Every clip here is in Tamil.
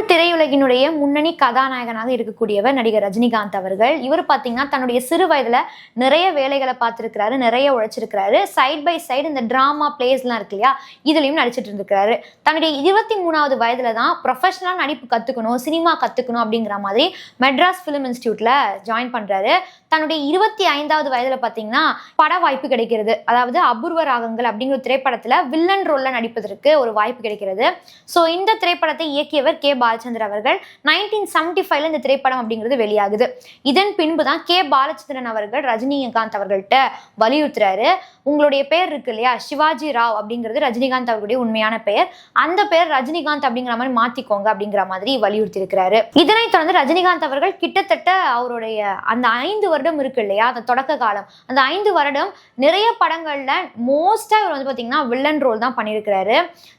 தமிழ் திரையுலகினுடைய முன்னணி கதாநாயகனாக இருக்கக்கூடியவர் நடிகர் ரஜினிகாந்த் அவர்கள். இவர் பார்த்தீங்கன்னா தன்னுடைய சிறு வயதுல நிறைய வேலைகளை பார்த்துருக்கிறாரு நிறைய உழைச்சிருக்கிறாரு. சைட் பை சைடு இந்த டிராமா பிளேஸ்லாம் இருக்கு இல்லையா இதுலயும் நடிச்சிட்டு இருந்திருக்கிறாரு. தன்னுடைய இருபத்தி மூணாவது வயதுல தான் ப்ரொஃபஷனல் நடிப்பு கத்துக்கணும் சினிமா கத்துக்கணும் அப்படிங்கிற மாதிரி மெட்ராஸ் ஃபிலிம் இன்ஸ்டியூட்ல ஜாயின் பண்றாரு. தன்னுடைய இருபத்தி ஐந்தாவது வயதுல பார்த்தீங்கன்னா பட வாய்ப்பு கிடைக்கிறது. அதாவது அபூர்வ ராகங்கள் அப்படிங்கிற ஒரு திரைப்படத்துல வில்லன் ரோல்ல நடிப்பதற்கு ஒரு வாய்ப்பு கிடைக்கிறது. ஸோ இந்த திரைப்படத்தை இயக்கியவர் கே. பாலச்சந்தர் அவர்கள் நைன்டீன் செவன்டி ஃபைவ்ல இந்த திரைப்படம் அப்படிங்கிறது வெளியாகுது. இதன் பின்பு தான் கே. பாலச்சந்திரன் அவர்கள் ரஜினிகாந்த் அவர்கள்ட்ட வலியுறுத்துறாரு. உங்களுடைய பேர் இருக்கு இல்லையா? சிவாஜி ராவ் அப்படிங்கிறது ரஜினிகாந்த் அவர்களுடைய உண்மையான பெயர். அந்த பெயர் ரஜினிகாந்த் அப்படிங்கிற மாதிரி மாத்திக்கோங்க அப்படிங்கிற மாதிரி வலியுறுத்தி இருக்கிறாரு இதனைத் தொடர்ந்து ரஜினிகாந்த் அவர்கள் கிட்டத்தட்ட அவருடைய அந்த ஐந்து வருடம் இருக்கு இல்லையா? அந்த தொடக்க காலம். அந்த ஐந்து வருடம் நிறைய படங்கள்ல மோஸ்டா இவர் வந்து பாத்தீங்கன்னா வில்லன் ரோல் தான் பண்ணியிருக்கிறாரு.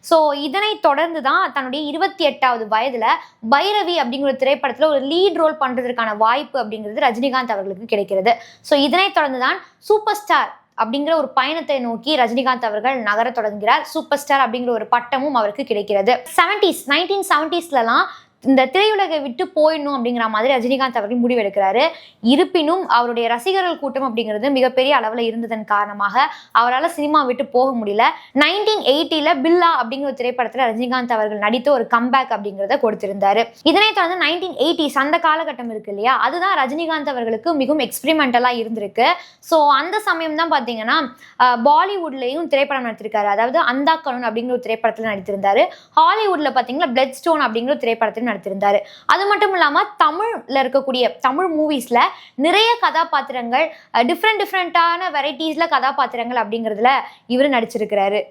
ஸோ இதனை தொடர்ந்து தான் தன்னுடைய இருபத்தி எட்டாவது வயது வயதுல பைரவி அப்படிங்கிற திரைப்படத்துல ஒரு லீட் ரோல் பண்றதுக்கான வாய்ப்பு அப்படிங்கிறது ரஜினிகாந்த் அவர்களுக்கு கிடைக்கிறது. ஸோ இதனை தொடர்ந்து தான் சூப்பர் ஸ்டார் அப்படிங்கிற ஒரு பயணத்தை நோக்கி ரஜினிகாந்த் அவர்கள் நகர தொடங்குகிறார். சூப்பர் ஸ்டார் அப்படிங்கிற ஒரு பட்டமும் அவருக்கு கிடைக்கிறது. செவன்டிஸ் நைன்டீன் செவன்டிஸ்லலாம் இந்த திரையுலகை விட்டு போயிடணும் அப்படிங்கிற மாதிரி ரஜினிகாந்த் அவர்கள் முடிவெடுக்கிறாரு. இருப்பினும் அவருடைய ரசிகர்கள் கூட்டம் அப்படிங்கிறது மிகப்பெரிய அளவில் இருந்ததன் காரணமாக அவரால் சினிமா விட்டு போக முடியல. நைன்டீன் எயிட்டியில் பில்லா அப்படிங்கிற ஒரு திரைப்படத்தில் ரஜினிகாந்த் அவர்கள் நடித்த ஒரு கம்பேக் அப்படிங்கிறத கொடுத்திருந்தாரு. இதனைத் தொடர்ந்து நைன்டீன் எயிட்டிஸ் அந்த காலகட்டம் இருக்கு இல்லையா? அதுதான் ரஜினிகாந்த் அவர்களுக்கு மிகவும் எக்ஸ்பிரிமெண்டலாக இருந்திருக்கு. ஸோ அந்த சமயம் தான் பார்த்தீங்கன்னா பாலிவுட்லேயும் திரைப்படம் நடித்திருக்காரு. அதாவது அந்தாக்கலன் அப்படிங்கிற ஒரு திரைப்படத்தில் நடித்திருந்தாரு. ஹாலிவுட்ல பார்த்தீங்கன்னா பிளட் ஸ்டோன் அப்படிங்கிற ஒரு திரைப்படத்தில் நடத்திருந்தாரு அது மட்டும் இல்லாமல் தமிழ்ல இருக்கக்கூடிய தமிழ் மூவிஸ்ல நிறைய கதாபாத்திரங்கள் டிஃப்ரெண்ட் டிஃப்ரெண்ட்டான வெரைட்டிஸ்ல கதாபாத்திரங்கள் அப்படிங்கிறதுல இவர் நடிச்சிருக்கிறாரு.